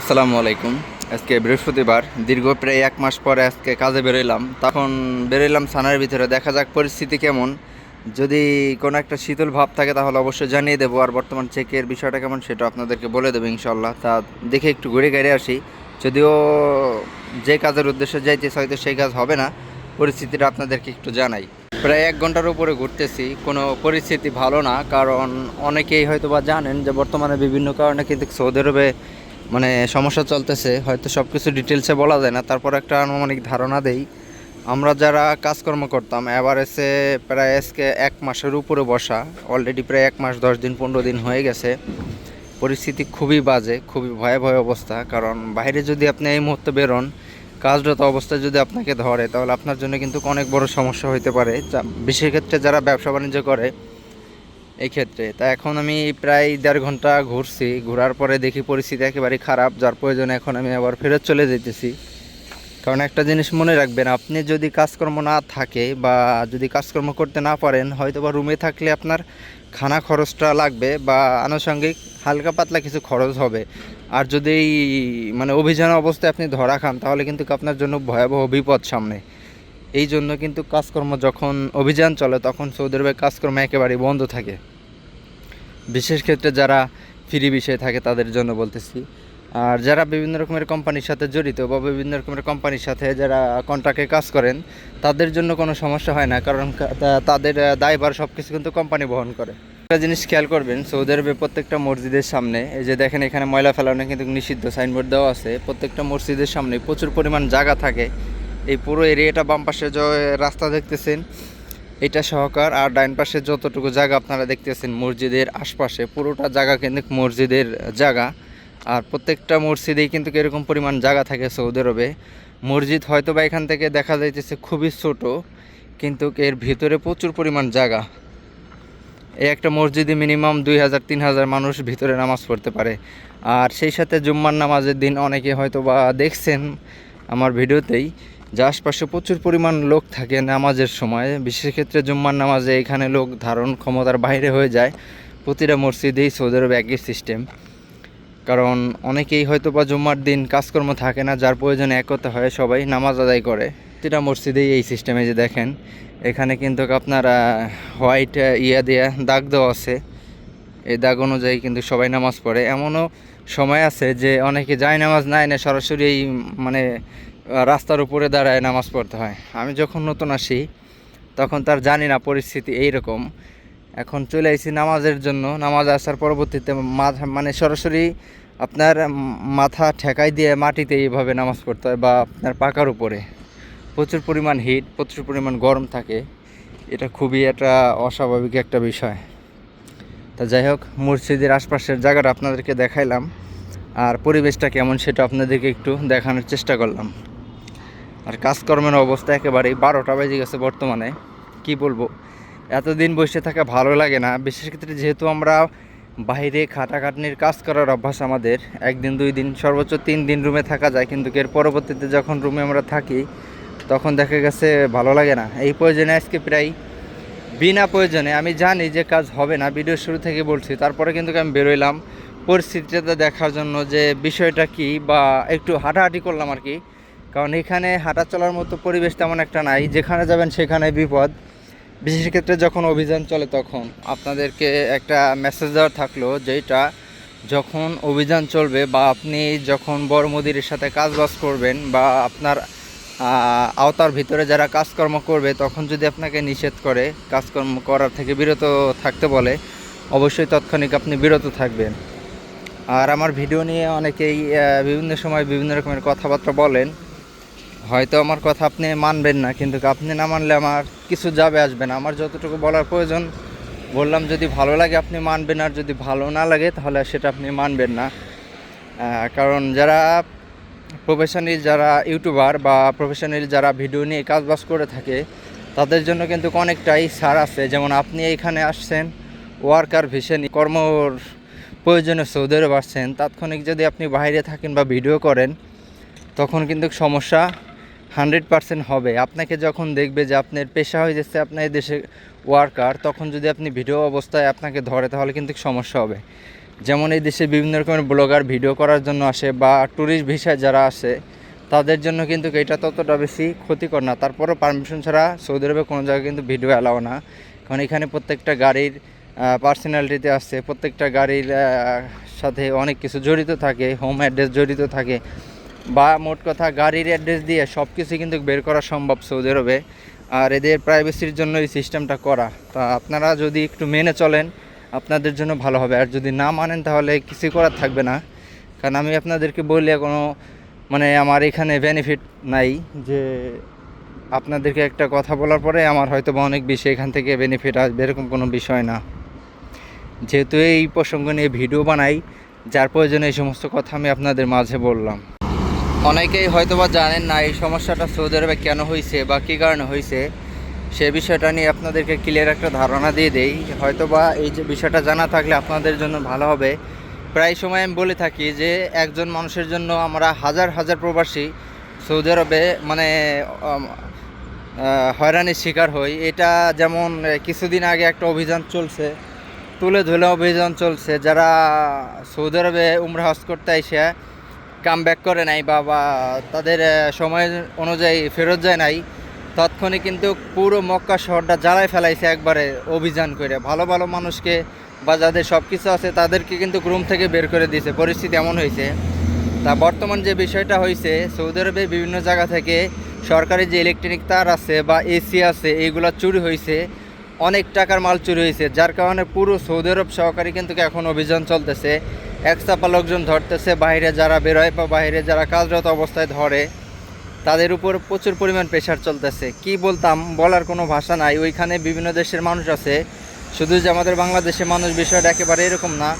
আসসালামু আলাইকুম। আজকে বৃহস্পতিবার, দীর্ঘ প্রায় এক মাস পরে আজকে কাজে বেরোইলাম। তখন বেরোইলাম সানার ভিতরে, দেখা যাক পরিস্থিতি কেমন। যদি কোনো একটা শীতল ভাব থাকে তাহলে অবশ্যই জানিয়ে দেবো, আর বর্তমান চেকের বিষয়টা কেমন সেটা আপনাদেরকে বলে দেবো ইনশাল্লাহ তা দেখে একটু ঘুরে ঘুরে আসি। যদিও যে কাজের উদ্দেশ্যে যাইতেছে হয়তো সেই কাজ হবে না, পরিস্থিতিটা আপনাদেরকে একটু জানাই। প্রায় এক ঘণ্টার উপরে ঘুরতেছি, কোনো পরিস্থিতি ভালো না, কারণ অনেকেই হয়তো বা জানেন যে বর্তমানে বিভিন্ন কারণে কিন্তু সৌদি আরবে মানে সমস্যা চলতেছে, হয়তো সব কিছু ডিটেলসে বলা যায় না, তারপর একটা আনুমানিক ধারণা দেই। আমরা যারা কাজকর্ম করতাম এভারেজে প্রায় আজকে এক মাসের উপরে বসা অলরেডি প্রায় এক মাস, দশ দিন, পনেরো দিন হয়ে গেছে। পরিস্থিতি খুবই বাজে, খুবই ভয়াবহ অবস্থা, কারণ বাইরে যদি আপনি এই মুহূর্তে বেরোন, কাজরত অবস্থায় যদি আপনাকে ধরে, তাহলে আপনার জন্য কিন্তু অনেক বড় সমস্যা হতে পারে। বিশেষ ক্ষেত্রে যারা ব্যবসা বাণিজ্য করে এই ক্ষেত্রে তা এখন আমি প্রায় দেড় ঘণ্টা ঘুরছি। ঘোরার পরে দেখি পরিস্থিতি একেবারে খারাপ, যার প্রয়োজনে এখন আমি আবার ফেরত চলে যেতেছি কারণ একটা জিনিস মনে রাখবেন, আপনি যদি কাজকর্ম না থাকে বা যদি কাজকর্ম করতে না পারেন হয়তো বা রুমে থাকলে আপনার খানা খরচটা লাগবে বা আনুষঙ্গিক হালকা পাতলা কিছু খরচ হবে। আর যদি মানে অভিযান অবস্থায় আপনি ধরা খান, তাহলে কিন্তু আপনার জন্য ভয়াবহ বিপদ সামনে। এই জন্য কিন্তু কাজকর্ম যখন অভিযান চলে, তখন সৌদি আরবে কাজকর্ম একেবারেই বন্ধ থাকে। বিশেষ ক্ষেত্রে যারা ফ্রি বিষয়ে থাকে, তাদের জন্য বলতেছি। আর যারা বিভিন্ন রকমের কোম্পানির সাথে জড়িত বা বিভিন্ন রকমের কোম্পানির সাথে যারা কন্ট্রাক্টে কাজ করেন, তাদের জন্য কোনো সমস্যা হয় না, কারণ তাদের দায়ভার সব কিছু কিন্তু কোম্পানি বহন করে। একটা জিনিস খেয়াল করবেন, সৌদি আরবে প্রত্যেকটা মসজিদের সামনে, এই যে দেখেন এখানে ময়লা ফেলানো কিন্তু নিষিদ্ধ সাইনবোর্ড দেওয়া আছে। প্রত্যেকটা মসজিদের সামনে প্রচুর পরিমাণ জায়গা থাকে। এই পুরো এরিয়াটা বাম পাশে রাস্তা দেখতেছেন, এটা সহকার। আর ডাইন পাশে যতটুকু জায়গা আপনারা দেখতেছেন, মসজিদের আশপাশে, পুরোটা জায়গা কিন্তু মসজিদের জায়গা। আর প্রত্যেকটা মসজিদেই কিন্তু এরকম পরিমাণ জায়গা থাকে সৌদি আরবে। মসজিদ হয়তো বা এখান থেকে দেখা যাইতেছে খুবই ছোট, কিন্তু এর ভিতরে প্রচুর পরিমাণ জায়গা। এই একটা মসজিদে মিনিমাম দুই হাজার, তিন হাজার মানুষ ভিতরে নামাজ পড়তে পারে। আর সেই সাথে জুম্মার নামাজের দিন অনেকে হয়তো বা দেখছেন আমার ভিডিওতেই। যে আশপাশে প্রচুর পরিমাণ লোক থাকে নামাজের সময়। বিশেষ ক্ষেত্রে জুম্মার নামাজে এখানে লোক ধারণ ক্ষমতার বাইরে হয়ে যায়। প্রতিটা মসজিদেই সৌদি আরবে একই সিস্টেম কারণ অনেকেই হয়তো বা জুম্মার দিন কাজকর্ম থাকে না, যার প্রয়োজনে একতা হয় সবাই নামাজ আদায় করে। প্রতিটা মসজিদেই এই সিস্টেমে যে দেখেন, এখানে কিন্তু আপনার হোয়াইট ইয়া দিয়ে দাগ দেওয়া আছে। এই দাগ অনুযায়ী কিন্তু সবাই নামাজ পড়ে। এমনও সময় আছে যে অনেকে যায় নামাজ নাই না, সরাসরি এই মানে রাস্তার উপরে দাঁড়ায় নামাজ পড়তে হয়। আমি যখন নতুন আসি, তখন তার জানি না পরিস্থিতি এইরকম। এখন চলে আসি নামাজের জন্য। নামাজ আসার পরবর্তীতে মাথা মানে সরাসরি আপনার মাথা ঠেকাই দিয়ে মাটিতে এইভাবে নামাজ পড়তে হয় বা আপনার পাকার উপরে। প্রচুর পরিমাণ হিট প্রচুর পরিমাণ গরম থাকে। এটা খুবই একটা অস্বাভাবিক একটা বিষয়। তা যাই হোক, মসজিদের আশপাশের জায়গাটা আপনাদেরকে দেখাইলাম। আর পরিবেশটা কেমন সেটা আপনাদেরকে একটু দেখানোর চেষ্টা করলাম। আর কাজকর্মের অবস্থা একেবারেই বারোটা বেজে গেছে বর্তমানে। কি বলব? এতদিন বসে থাকা ভালো লাগে না। বিশেষ ক্ষেত্রে যেহেতু আমরা বাইরে খাটাখাটনির কাজ করার অভ্যাস আমাদের, একদিন, দুই দিন, সর্বোচ্চ তিন দিন রুমে থাকা যায়। কিন্তু এর পরবর্তীতে যখন রুমে আমরা থাকি, তখন দেখা গেছে ভালো লাগে না। এই প্রয়োজনে আজকে প্রায় বিনা প্রয়োজনে আমি জানি যে কাজ হবে না ভিডিও শুরু থেকে বলছি। তারপরে কিন্তু আমি বেরোইলাম। পরিস্থিতিটা দেখার জন্য যে বিষয়টা কি বা একটু হাঁটাহাঁটি করলাম আর কি। কারণ এখানে হাঁটা চলার মতো পরিবেশ তেমন একটা নাই। যেখানে যাবেন সেখানে বিপদ। বিশেষ ক্ষেত্রে যখন অভিযান চলে তখন। আপনাদেরকে একটা মেসেজ দেওয়ার থাকল যেটা যখন অভিযান চলবে বা আপনি যখন বড় মুদিরের সাথে কাজবাজ করবেন বা আপনার আওতার ভিতরে যারা কাজকর্ম করবে, তখন যদি আপনাকে নিষেধ করে, কাজকর্ম করার থেকে বিরত থাকতে বলে, অবশ্যই তাৎক্ষণিক আপনি বিরত থাকবেন। আর আমার ভিডিও নিয়ে অনেকেই বিভিন্ন সময় বিভিন্ন রকমের কথাবার্তা বলেন। হয়তো আমার কথা আপনি মানবেন না, কিন্তু আপনি না মানলে আমার কিছু যাবে, আসবে না। আমার যতটুকু বলার প্রয়োজন, বললাম যদি ভালো লাগে আপনি মানবেন, আর যদি ভালো না লাগে তাহলে সেটা আপনি মানবেন না। কারণ যারা প্রফেশনাল যারা ইউটিউবার বা প্রফেশনাল যারা ভিডিও নিয়ে কাজবাজ করে থাকে, তাদের জন্য কিন্তু অনেকটাই ছাড় আছে। যেমন আপনি এখানে আসছেন ওয়ার্কার ভিশন কর্মর প্রয়োজনে সৌদি আরব আসছেন, তাৎক্ষণিক যদি আপনি বাইরে থাকেন বা ভিডিও করেন, তখন কিন্তু সমস্যা হান্ড্রেড পার্সেন্ট হবে। আপনাকে যখন দেখবে যে আপনার পেশা হয়ে যাচ্ছে আপনার এই দেশে ওয়ার্কার তখন যদি আপনি ভিডিও অবস্থায় আপনাকে ধরে, তাহলে কিন্তু সমস্যা হবে। যেমন এই দেশে বিভিন্ন রকমের ব্লগার ভিডিও করার জন্য আসে বা ট্যুরিস্ট ভিসায় যারা আসে, তাদের জন্য কিন্তু এটা ততটা বেশি ক্ষতিকর না। তারপরও পারমিশন ছাড়া সৌদি আরবে কোনো জায়গায় কিন্তু ভিডিও অ্যালাও না। কারণ এখানে প্রত্যেকটা গাড়ির পার্সোনালিটিতে আসছে, প্রত্যেকটা গাড়ির সাথে অনেক কিছু জড়িত থাকে হোম অ্যাড্রেস জড়িত থাকে। বা মোট কথা গাড়ির অ্যাড্রেস দিয়ে সব কিছু কিন্তু বের করা সম্ভব সৌদি আরবে। আর এদের প্রাইভেসির জন্য এই সিস্টেমটা করা। তা আপনারা যদি একটু মেনে চলেন, আপনাদের জন্য ভালো হবে। আর যদি না মানেন, তাহলে কিছু করার থাকবে না। কারণ আমি আপনাদেরকে বললে কোনো মানে আমার এখানে বেনিফিট নাই যে আপনাদেরকে একটা কথা বলার পরে আমার হয়তো বা অনেক বেশি এখান থেকে বেনিফিট আসবে, এরকম কোনো বিষয় না। যেহেতু এই প্রসঙ্গ নিয়ে ভিডিও বানাই, যার প্রয়োজনে এই সমস্ত কথা আমি আপনাদের মাঝে বললাম। অনেকেই হয়তোবা জানেন না এই সমস্যাটা সৌদি আরবে কেন হয়েছে বা কী কারণে হয়েছে সে বিষয়টা নিয়ে আপনাদেরকে ক্লিয়ার একটা ধারণা দিয়ে দেই। হয়তোবা এই যে বিষয়টা জানা থাকলে আপনাদের জন্য ভালো হবে। প্রায় সময় আমি বলে থাকি যে, একজন মানুষের জন্য আমরা হাজার হাজার প্রবাসী সৌদি আরবে মানে হয়রানির শিকার হই। এটা যেমন কিছুদিন আগে একটা অভিযান চলছে, তুলে ধুলে অভিযান চলছে। যারা সৌদি আরবে উমরা হজ করতে এসে কাম ব্যাক করে নাই বা তাদের সময় অনুযায়ী ফেরত যায় নাই, তৎক্ষণে কিন্তু পুরো মক্কা শহরটা জ্বালায় ফেলাইছে একবারে অভিযান করে। ভালো ভালো মানুষকে বা যাদের সব কিছু আছে তাদেরকে কিন্তু রুম থেকে বের করে দিয়েছে। পরিস্থিতি এমন হয়েছে। তা বর্তমান যে বিষয়টা হয়েছে, সৌদি আরবে বিভিন্ন জায়গা থেকে সরকারি যে ইলেকট্রনিক তার আছে বা এসি আছে এইগুলো চুরি হয়েছে। অনেক টাকার মাল চুরি হয়েছে, যার কারণে পুরো সৌদি আরব সহকারী কিন্তু এখন অভিযান চলতেছে। এক চাপা লোকজন ধরতেছে, বাইরে যারা বেরোয় বা বাইরে যারা কাজরত অবস্থায় ধরে, তাদের উপর প্রচুর পরিমাণ প্রেশার চলতেছে। কি বলতাম? বলার কোনো ভাষা নাই। ওইখানে বিভিন্ন দেশের মানুষ আছে। শুধু যে আমাদের বাংলাদেশের মানুষ বিষয়টা একেবারে এরকম না।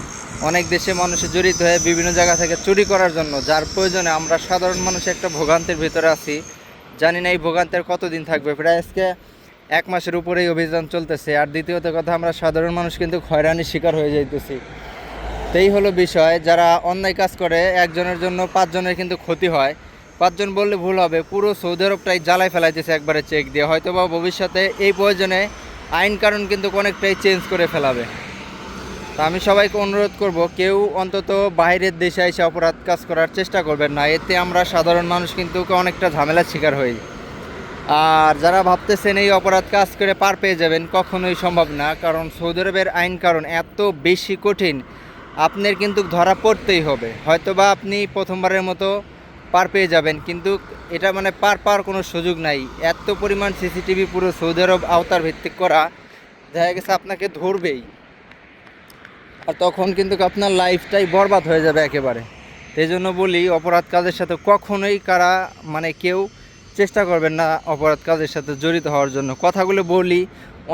অনেক দেশে মানুষ জড়িত হয়ে বিভিন্ন জায়গা থেকে চুরি করার জন্য, যার প্রয়োজনে আমরা সাধারণ মানুষ একটা ভোগান্তির ভিতরে আছি। জানি না এই ভোগান্তের কতদিন থাকবে। প্রায় আজকে এক মাসের উপরেই অভিযান চলতেছে। আর দ্বিতীয়ত কথা, আমরা সাধারণ মানুষ কিন্তু হয়রানির শিকার হয়ে যাইতেছি। এই হলো বিষয়, যারা অন্যায় কাজ করে, একজনের জন্য পাঁচজনের কিন্তু ক্ষতি হয়। পাঁচজন বললে ভুল হবে, পুরো সৌদি আরবটাই জ্বালাই ফেলাইতেছে একবারে চেক দিয়ে। হয়তো বা ভবিষ্যতে এই প্রয়োজনে আইন কারণ কিন্তু অনেকটাই চেঞ্জ করে ফেলাবে। তা আমি সবাইকে অনুরোধ করব, কেউ অন্তত বাইরের দেশে এসে অপরাধ কাজ করার চেষ্টা করবেন না। এতে আমরা সাধারণ মানুষ কিন্তু অনেকটা ঝামেলার শিকার হই। আর যারা ভাবতেছেন এই অপরাধ কাজ করে পার পেয়ে যাবেন, কখনোই সম্ভব না। কারণ সৌদি আরবের আইন কারণ এত বেশি কঠিন আপনার কিন্তু ধরা পড়তেই হবে। হয়তোবা আপনি প্রথমবারের মতো পার পেয়ে যাবেন, কিন্তু এটা মানে পার পাওয়ার কোনো সুযোগ নাই। এত পরিমাণ সিসিটিভি পুরো সৌদি আরব আওতার ভিত্তিক করা, দেখা গেছে আপনাকে ধরবেই। আর তখন কিন্তু আপনার লাইফটাই বরবাদ হয়ে যাবে একেবারে। সেই জন্য বলি, অপরাধ কাজের সাথে কখনোই কারা মানে কেউ চেষ্টা করবেন না অপরাধ কাজের সাথে জড়িত হওয়ার জন্য। কথাগুলো বলি,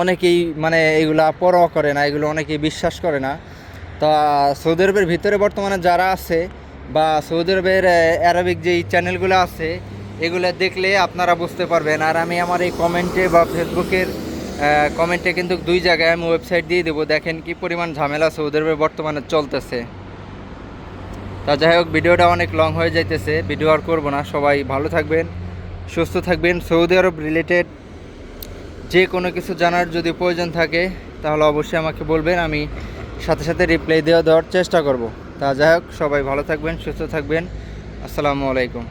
অনেকেই মানে এগুলা পরোয়া করে না, এগুলো অনেকেই বিশ্বাস করে না। তা সৌদি আরবের ভিতরে বর্তমানে যারা আছে বা সৌদি আরবের অ্যারাবিক যেই চ্যানেলগুলো আছে, এগুলো দেখলে আপনারা বুঝতে পারবেন। আর আমি আমার এই কমেন্টে বা ফেসবুকের কমেন্টে কিন্তু দুই জায়গায় আমি ওয়েবসাইট দিয়ে দেবো। দেখেন কি পরিমাণ ঝামেলা সৌদি আরবে বর্তমানে চলতেছে। তা যাই হোক, ভিডিওটা অনেক লং হয়ে যাইতেছে। ভিডিও আর করব না। সবাই ভালো থাকবেন, সুস্থ থাকবেন। সৌদি আরব রিলেটেড যে কোনো কিছু জানার যদি প্রয়োজন থাকে, তাহলে অবশ্যই আমাকে বলবেন। আমি সাথে সাথে রিপ্লাই দেওয়া দেওয়ার চেষ্টা করব। তা যাই হোক, সবাই ভালো থাকবেন, সুস্থ থাকবেন। আসসালামু আলাইকুম।